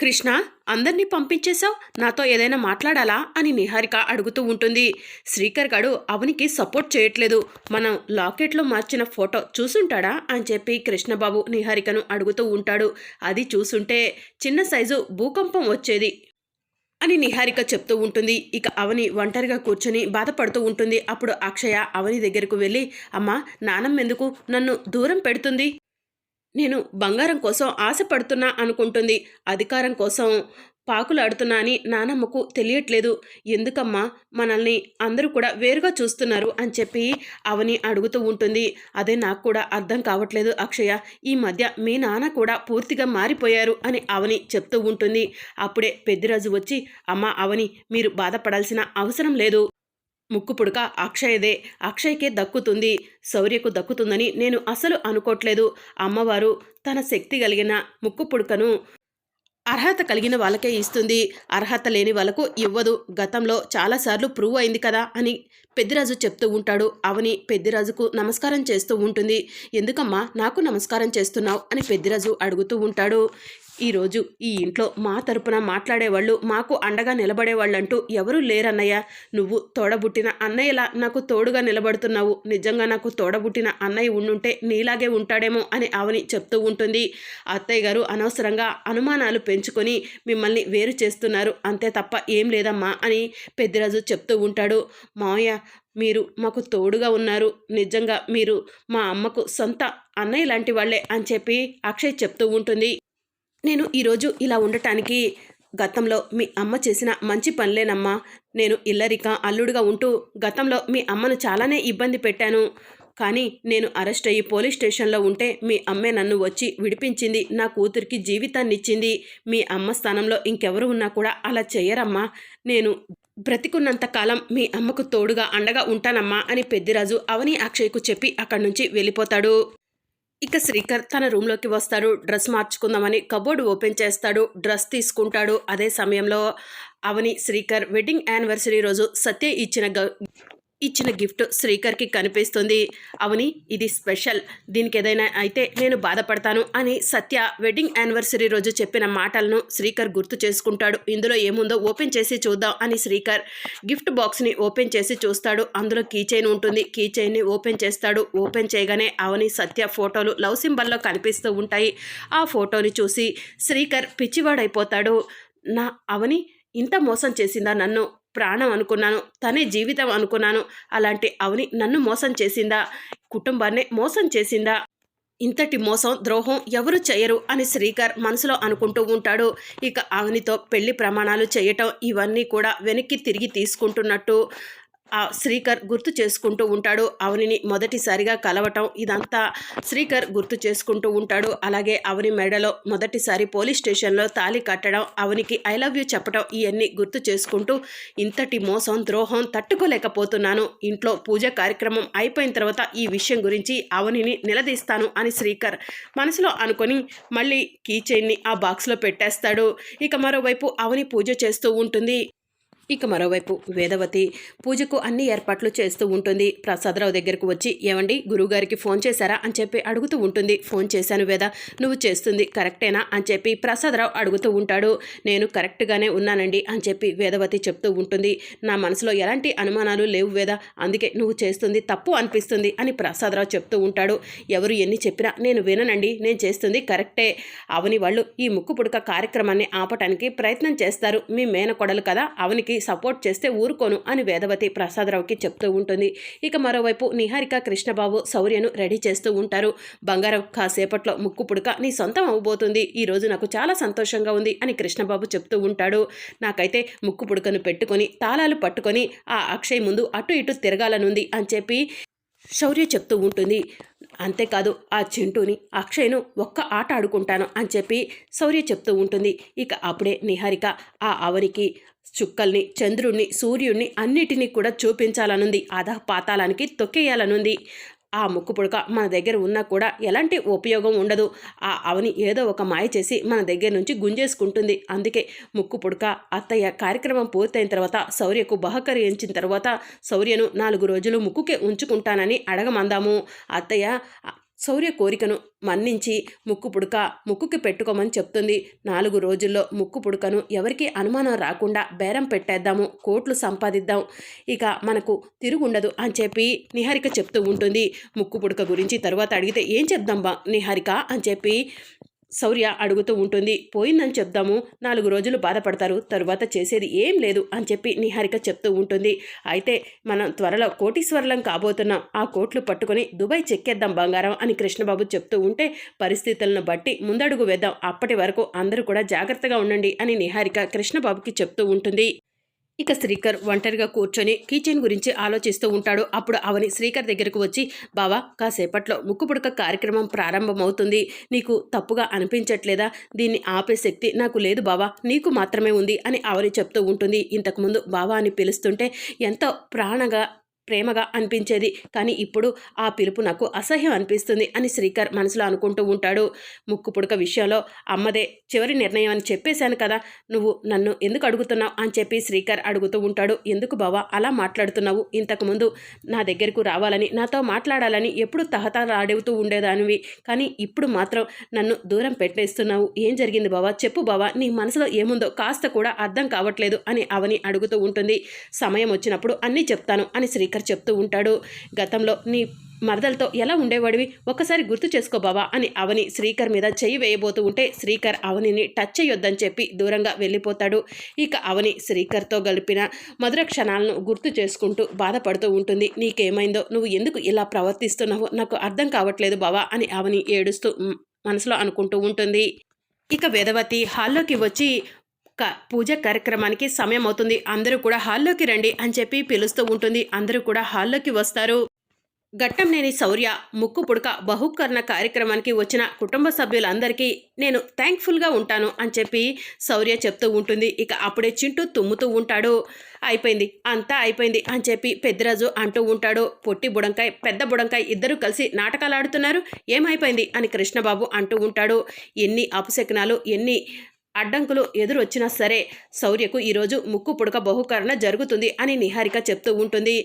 కృష్ణ అందరినీ పంపించేశావు? నాతో ఏదైనా మాట్లాడాలా? అని నిహారిక అడుగుతూ ఉంటుంది. శ్రీకర్ గడు అవనికి సపోర్ట్ చేయట్లేదు. మనం లాకెట్లో మార్చిన ఫోటో చూసుంటాడా? అని చెప్పి కృష్ణబాబు నిహారికను అడుగుతూ ఉంటాడు. అది చూసుంటే చిన్న సైజు భూకంపం వచ్చేది అని నిహారిక చెప్తూ ఉంటుంది. ఇక అవని ఒంటరిగా కూర్చొని బాధపడుతూ ఉంటుంది. అప్పుడు అక్షయ అవని దగ్గరకు వెళ్ళి అమ్మా నానమ్మ ఎందుకు నన్ను దూరం పెడుతుంది. నేను బంగారం కోసం ఆశపడుతున్నా అనుకుంటుంది. అధికారం కోసం పాకులాడుతున్నా అని నానమ్మకు తెలియట్లేదు. ఎందుకమ్మా? మనల్ని అందరూ కూడా వేరుగా చూస్తున్నారు అని చెప్పి అవని అడుగుతూ ఉంటుంది. అదే నాకు కూడా అర్థం కావట్లేదు అక్షయ. ఈ మధ్య మీ నాన్న కూడా పూర్తిగా మారిపోయారు అని అవని చెప్తూ ఉంటుంది. అప్పుడే పెద్దిరాజు వచ్చి అమ్మ అవని మీరు బాధపడాల్సిన అవసరం లేదు. ముక్కు పుడక అక్షయదే అక్షయ్కే దక్కుతుంది శౌర్యకు దక్కుతుందని నేను అసలు అనుకోవట్లేదు అమ్మవారు తన శక్తి కలిగిన ముక్కు పుడకను అర్హత కలిగిన వాళ్ళకే ఇస్తుంది. అర్హత లేని వాళ్ళకు ఇవ్వదు. గతంలో చాలాసార్లు ప్రూవ్ అయింది కదా అని పెద్దిరాజు చెప్తూ ఉంటాడు. అవని పెద్దిరాజుకు నమస్కారం చేస్తూ ఉంటుంది. ఎందుకమ్మా నాకు నమస్కారం చేస్తున్నావు అని పెద్దిరాజు అడుగుతూ ఉంటాడు. ఈరోజు ఈ ఇంట్లో మా తరపున మాట్లాడేవాళ్ళు మాకు అండగా నిలబడేవాళ్ళంటూ ఎవరూ లేరన్నయ్య. నువ్వు తోడబుట్టిన అన్నయ్యలా నాకు తోడుగా నిలబడుతున్నావు. నిజంగా నాకు తోడబుట్టిన అన్నయ్య ఉండుంటే నీలాగే ఉంటాడేమో అని అవని చెప్తూ ఉంటుంది. అత్తయ్య గారు అనవసరంగా అనుమానాలు పెంచుకొని మిమ్మల్ని వేరు చేస్తున్నారు. అంతే తప్ప ఏం లేదమ్మా అని పెద్దిరాజు చెప్తూ ఉంటాడు. మావయ్య మీరు మాకు తోడుగా ఉన్నారు. నిజంగా మీరు మా అమ్మకు సొంత అన్నయ్య లాంటి వాళ్ళే అని చెప్పి అక్షయ్ చెప్తూ ఉంటుంది. నేను ఈరోజు ఇలా ఉండటానికి గతంలో మీ అమ్మ చేసిన మంచి పనులేనమ్మా. నేను ఇల్లరిక అల్లుడుగా ఉంటూ గతంలో మీ అమ్మను చాలానే ఇబ్బంది పెట్టాను. కానీ నేను అరెస్ట్ అయ్యి పోలీస్ స్టేషన్లో ఉంటే మీ అమ్మే నన్ను వచ్చి విడిపించింది నా కూతురికి జీవితాన్ని ఇచ్చింది మీ అమ్మ స్థానంలో ఇంకెవరు ఉన్నా కూడా అలా చేయరమ్మా నేను బ్రతికున్నంత కాలం మీ అమ్మకు తోడుగా అండగా ఉంటానమ్మా అని పెద్దిరాజు అవని అక్షయ్కు చెప్పి అక్కడి నుంచి వెళ్ళిపోతాడు. ఇక శ్రీకర్ తన రూమ్లోకి వస్తాడు. డ్రెస్ మార్చుకుందామని కబోర్డ్ ఓపెన్ చేస్తాడు. డ్రెస్ తీసుకుంటాడు. అదే సమయంలో అవని శ్రీకర్ వెడ్డింగ్ యానివర్సరీ రోజు సత్య ఇచ్చిన గ ఇచ్చిన గిఫ్ట్ శ్రీకర్కి కనిపిస్తుంది. అవని ఇది స్పెషల్. దీనికి ఏదైనా అయితే నేను బాధపడతాను అని సత్య వెడ్డింగ్ యానివర్సరీ రోజు చెప్పిన మాటలను శ్రీకర్ గుర్తు చేసుకుంటాడు. ఇందులో ఏముందో ఓపెన్ చేసి చూద్దాం అని శ్రీకర్ గిఫ్ట్ బాక్స్ని ఓపెన్ చేసి చూస్తాడు. అందులో కీ చైన్ ఉంటుంది. కీ చైన్ని ఓపెన్ చేస్తాడు. ఓపెన్ చేయగానే అవని సత్య ఫోటోలు లవ్ సింబల్లో కనిపిస్తూ ఉంటాయి. ఆ ఫోటోని చూసి శ్రీకర్ పిచ్చివాడైపోతాడు. నా అవని ఇంత మోసం చేసిందా నన్ను? ప్రాణం అనుకున్నాను తనే జీవితం అనుకున్నాను. అలాంటి అవని నన్ను మోసం చేసిందా? కుటుంబాన్ని మోసం చేసిందా? ఇంతటి మోసం ద్రోహం ఎవరు చేయరు అని శ్రీకర్ మనసులో అనుకుంటూ ఉంటాడు. ఇక అవనితో పెళ్ళి ప్రమాణాలు చేయటం ఇవన్నీ కూడా వెనక్కి తిరిగి తీసుకుంటున్నట్టు ఆ శ్రీకర్ గుర్తు చేసుకుంటూ ఉంటాడు. అవనిని మొదటిసారిగా కలవటం ఇదంతా శ్రీకర్ గుర్తు చేసుకుంటూ ఉంటాడు. అలాగే అవని మెడలో మొదటిసారి పోలీస్ స్టేషన్లో తాళి కట్టడం అవనికి ఐ లవ్ యూ చెప్పడం ఇవన్నీ గుర్తు చేసుకుంటూ ఇంతటి మోసం ద్రోహం తట్టుకోలేకపోతున్నాను. ఇంట్లో పూజ కార్యక్రమం అయిపోయిన తర్వాత ఈ విషయం గురించి అవనిని నిలదీస్తాను అని శ్రీకర్ మనసులో అనుకొని మళ్ళీ కీచైన్ని ఆ బాక్స్లో పెట్టేస్తాడు. ఇక మరోవైపు అవని పూజ చేస్తూ ఉంటుంది. ఇక మరోవైపు వేదవతి పూజకు అన్ని ఏర్పాట్లు చేస్తూ ఉంటుంది. ప్రసాదరావు దగ్గరకు వచ్చి ఏమండి గురువుగారికి ఫోన్ చేశారా? అని చెప్పి అడుగుతూ ఉంటుంది. ఫోన్ చేశాను వేద నువ్వు చేస్తుంది కరెక్టేనా? అని చెప్పి ప్రసాదరావు అడుగుతూ ఉంటాడు. నేను కరెక్ట్గానే ఉన్నానండి అని చెప్పి వేదవతి చెప్తూ ఉంటుంది. నా మనసులో ఎలాంటి అనుమానాలు లేవు వేద అందుకే నువ్వు చేస్తుంది తప్పు అనిపిస్తుంది అని ప్రసాదరావు చెప్తూ ఉంటాడు. ఎవరు ఎన్ని చెప్పినా నేను విననండి నేను చేస్తుంది కరెక్టే. అవని వాళ్ళు ఈ ముక్కు పుడక కార్యక్రమాన్ని ఆపటానికి ప్రయత్నం చేస్తారు. మీ మేనకొడలు కదా అవనికి సపోర్ట్ చేస్తే ఊరుకోను అని వేదవతి ప్రసాదరావుకి చెప్తూ ఉంటుంది. ఇక మరోవైపు నిహారిక కృష్ణబాబు శౌర్యను రెడీ చేస్తూ ఉంటారు. బంగారం కాసేపట్లో ముక్కు పుడక నీ సొంతం అవ్వబోతుంది ఈ రోజు నాకు చాలా సంతోషంగా ఉంది అని కృష్ణబాబు చెప్తూ ఉంటాడు. నాకైతే ముక్కు పుడకను పెట్టుకొని తాళాలు పట్టుకొని ఆ అక్షయ్ ముందు అటు ఇటు తిరగాలనుంది అని చెప్పి శౌర్య చెప్తూ ఉంటుంది అంతేకాదు ఆ చింటూని అక్షయ్ను ఒక్క ఆట ఆడుకుంటాను అని చెప్పి శౌర్య చెప్తూ ఉంటుంది. ఇక అప్పుడే నిహారిక ఆ అవనికి చుక్కల్ని చంద్రుణ్ణి సూర్యుణ్ణి అన్నిటినీ కూడా చూపించాలనుంది. అధ పాతాళానికి తొక్కేయాలనుంది. ఆ ముక్కు పుడక మన దగ్గర ఉన్నా కూడా ఎలాంటి ఉపయోగం ఉండదు. ఆ అవని ఏదో ఒక మాయ చేసి మన దగ్గర నుంచి గుంజేసుకుంటుంది. అందుకే ముక్కు పుడక అత్తయ్య కార్యక్రమం పూర్తయిన తర్వాత శౌర్యకు బహకరించిన తర్వాత శౌర్యను నాలుగు రోజులు ముక్కుకే ఉంచుకుంటానని అడగమందాము. అత్తయ్య శౌర్య కోరికను మన్నించి ముక్కు పుడక ముక్కుకి పెట్టుకోమని చెప్తుంది. నాలుగు రోజుల్లో ముక్కు పుడకను ఎవరికి అనుమానం రాకుండా బేరం పెట్టేద్దాము కోట్లు సంపాదిద్దాం. ఇక మనకు తిరుగుండదు అని చెప్పి నిహారిక చెప్తూ ఉంటుంది. ముక్కు పుడక గురించి తర్వాత అడిగితే ఏం చెప్దాం బా నిహారిక? అని చెప్పి శౌర్య అడుగుతూ ఉంటుంది. పోయిందని చెప్దాము. నాలుగు రోజులు బాధపడతారు. తరువాత చేసేది ఏం లేదు అని చెప్పి నిహారిక చెప్తూ ఉంటుంది. అయితే మనం త్వరలో కోటీశ్వరలం కాబోతున్నాం. ఆ కోట్లు పట్టుకొని దుబాయ్ చెక్కేద్దాం బంగారం అని కృష్ణబాబు చెప్తూ ఉంటే పరిస్థితులను బట్టి ముందడుగు వేద్దాం. అప్పటి వరకు అందరూ కూడా జాగ్రత్తగా ఉండండి అని నిహారిక కృష్ణబాబుకి చెప్తూ ఉంటుంది. ఇక శ్రీకర్ ఒంటరిగా కూర్చొని కిచెన్ గురించి ఆలోచిస్తూ ఉంటాడు. అప్పుడు అవని శ్రీకర్ దగ్గరకు వచ్చి బావా కాసేపట్లో ముక్కుపుడక కార్యక్రమం ప్రారంభమవుతుంది. నీకు తప్పుగా అనిపించట్లేదా? దీన్ని ఆపే శక్తి నాకు లేదు బావా. నీకు మాత్రమే ఉంది అని అవని చెప్తూ ఉంటుంది. ఇంతకుముందు బావా అని పిలుస్తుంటే ఎంతో ప్రాణగా ప్రేమగా అనిపించేది. కానీ ఇప్పుడు ఆ పిలుపు నాకు అసహ్యం అనిపిస్తుంది అని శ్రీకర్ మనసులో అనుకుంటూ ఉంటాడు. ముక్కు పుడక విషయంలో అమ్మదే చివరి నిర్ణయం అని చెప్పేశాను కదా నువ్వు నన్ను ఎందుకు అడుగుతున్నావు అని చెప్పి శ్రీకర్ అడుగుతూ ఉంటాడు. ఎందుకు బావా అలా మాట్లాడుతున్నావు? ఇంతకుముందు నా దగ్గరకు రావాలని నాతో మాట్లాడాలని ఎప్పుడు తహతలాడుతూ ఉండేదానివి. కానీ ఇప్పుడు మాత్రం నన్ను దూరం పెట్టేస్తున్నావు. ఏం జరిగింది బావా? చెప్పు బావా నీ మనసులో ఏముందో కాస్త కూడా అర్థం కావట్లేదు అని అవని అడుగుతూ ఉంటుంది. సమయం వచ్చినప్పుడు అన్నీ చెప్తాను అని శ్రీకర్ శేఖర్ చెప్తూ ఉంటాడు గతంలో నీ మరదలతో ఎలా ఉండేవాడివి? ఒక్కసారి గుర్తు చేసుకో బావా అని అవని శ్రీకర్ మీద చెయ్యి వేయబోతూ ఉంటే శ్రీకర్ అవనిని టచ్ చేయొద్దని చెప్పి దూరంగా వెళ్ళిపోతాడు. ఇక అవని శ్రీకర్తో గడిపిన మధుర క్షణాలను గుర్తు చేసుకుంటూ బాధపడుతూ ఉంటుంది. నీకేమైందో? నువ్వు ఎందుకు ఇలా ప్రవర్తిస్తున్నావో? నాకు అర్థం కావట్లేదు బావా అని అవని ఏడుస్తూ మనసులో అనుకుంటూ ఉంటుంది. ఇక వేదవతి హాల్లోకి వచ్చి పూజ కార్యక్రమానికి సమయం అవుతుంది. అందరూ కూడా హాల్లోకి రండి అని చెప్పి పిలుస్తూ ఉంటుంది. అందరూ కూడా హాల్లోకి వస్తారు. ఘట్టంనేని శౌర్య ముక్కు పుడక బహుకరణ కార్యక్రమానికి వచ్చిన కుటుంబ సభ్యులందరికీ నేను థ్యాంక్ఫుల్గా ఉంటాను అని చెప్పి శౌర్య చెప్తూ ఉంటుంది. ఇక అప్పుడే చింటూ తుమ్ముతూ ఉంటాడు. అయిపోయింది అంతా అయిపోయింది అని చెప్పి పెద్దరాజు అంటూ ఉంటాడు. పొట్టి బుడంకాయ్ పెద్ద బుడంకాయ ఇద్దరు కలిసి నాటకాలు ఆడుతున్నారు. ఏమైపోయింది అని కృష్ణబాబు అంటూ ఉంటాడు. ఎన్ని అపశకనాలు ఎన్ని అడ్డంకులు ఎదురొచ్చినా సరే శౌర్యకు ఈరోజు ముక్కు పుడక బహుకరణ జరుగుతుంది అని నిహారిక చెప్తూ ఉంటుంది.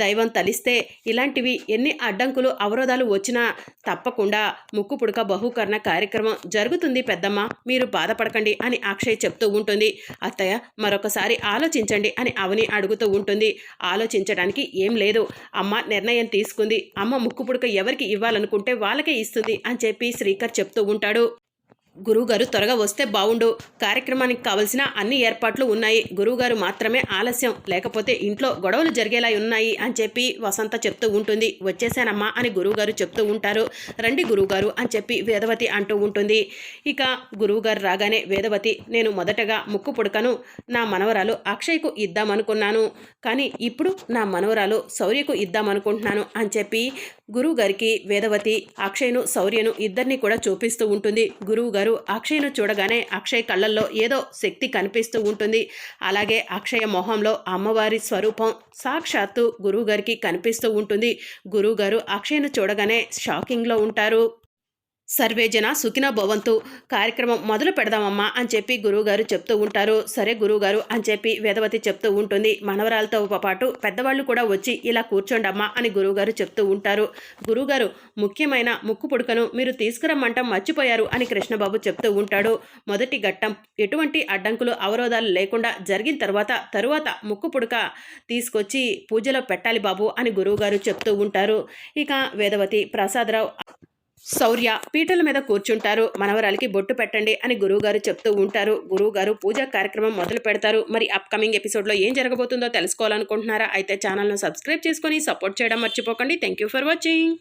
దైవం తలిస్తే ఇలాంటివి ఎన్ని అడ్డంకులు అవరోధాలు వచ్చినా తప్పకుండా ముక్కు పుడక బహుకరణ కార్యక్రమం జరుగుతుంది పెద్దమ్మ మీరు బాధపడకండి అని అక్షయ్ చెప్తూ ఉంటుంది. అత్తయ్య మరొకసారి ఆలోచించండి అని అవని అడుగుతూ ఉంటుంది. ఆలోచించడానికి ఏం లేదు. అమ్మ నిర్ణయం తీసుకుంది. అమ్మ ముక్కు పుడక ఎవరికి ఇవ్వాలనుకుంటే వాళ్ళకే ఇస్తుంది అని చెప్పి శ్రీకర్ చెప్తూ ఉంటాడు. గురువుగారు త్వరగా వస్తే బావుండు. కార్యక్రమానికి కావలసిన అన్ని ఏర్పాట్లు ఉన్నాయి. గురువుగారు మాత్రమే ఆలస్యం. లేకపోతే ఇంట్లో గొడవలు జరిగేలా ఉన్నాయి అని చెప్పి వసంత చెప్తూ ఉంటుంది. వచ్చేసానమ్మా అని గురువుగారు చెప్తూ ఉంటారు. రండి గురువుగారు అని చెప్పి వేదవతి అంటూ ఉంటుంది. ఇక గురువుగారు రాగానే వేదవతి నేను మొదటగా ముక్కు పుడకను నా మనవరాలు అక్షయ్కు ఇద్దామనుకున్నాను. కానీ ఇప్పుడు నా మనవరాలు శౌర్యకు ఇద్దామనుకుంటున్నాను అని చెప్పి గురువుగారికి వేదవతి అక్షయ్ను శౌర్యను ఇద్దరిని కూడా చూపిస్తూ ఉంటుంది. గురువుగారు గారు అక్షయ్ను చూడగానే అక్షయ్ కళ్ళల్లో ఏదో శక్తి కనిపిస్తూ ఉంటుంది. అలాగే అక్షయ మొహంలో అమ్మవారి స్వరూపం సాక్షాత్తు గురువుగారికి కనిపిస్తూ ఉంటుంది. గురువుగారు అక్షయ్ను చూడగానే షాకింగ్లో ఉంటారు. సర్వేజన సుఖిన భవంతు. కార్యక్రమం మొదలు పెడదామమ్మా అని చెప్పి గురువుగారు చెప్తూ ఉంటారు. సరే గురువుగారు అని చెప్పి వేదవతి చెప్తూ ఉంటుంది. మనవరాలతో పాటు పెద్దవాళ్ళు కూడా వచ్చి ఇలా కూర్చోండమ్మా అని గురువుగారు చెప్తూ ఉంటారు. గురువుగారు ముఖ్యమైన ముక్కు పుడకను మీరు తీసుకురమ్మంటం మర్చిపోయారు అని కృష్ణబాబు చెప్తూ ఉంటాడు. మొదటి ఘట్టం ఎటువంటి అడ్డంకులు అవరోధాలు లేకుండా జరిగిన తర్వాత తరువాత ముక్కు పుడక తీసుకొచ్చి పూజలో పెట్టాలి బాబు అని గురువుగారు చెప్తూ ఉంటారు. ఇక వేదవతి ప్రసాదరావు శౌర్య పీటల మీద కూర్చుంటారు. మనవరాలికి బొట్టు పెట్టండి అని గురువుగారు చెప్తూ ఉంటారు. గురువుగారు పూజా కార్యక్రమం మొదలు పెడతారు. మరి అప్కమింగ్ ఎపిసోడ్లో ఏం జరగబోతుందో తెలుసుకోవాలనుకుంటున్నారా? అయితే ఛానల్ను సబ్స్క్రైబ్ చేసుకొని సపోర్ట్ చేయడం మర్చిపోకండి. Thank you for watching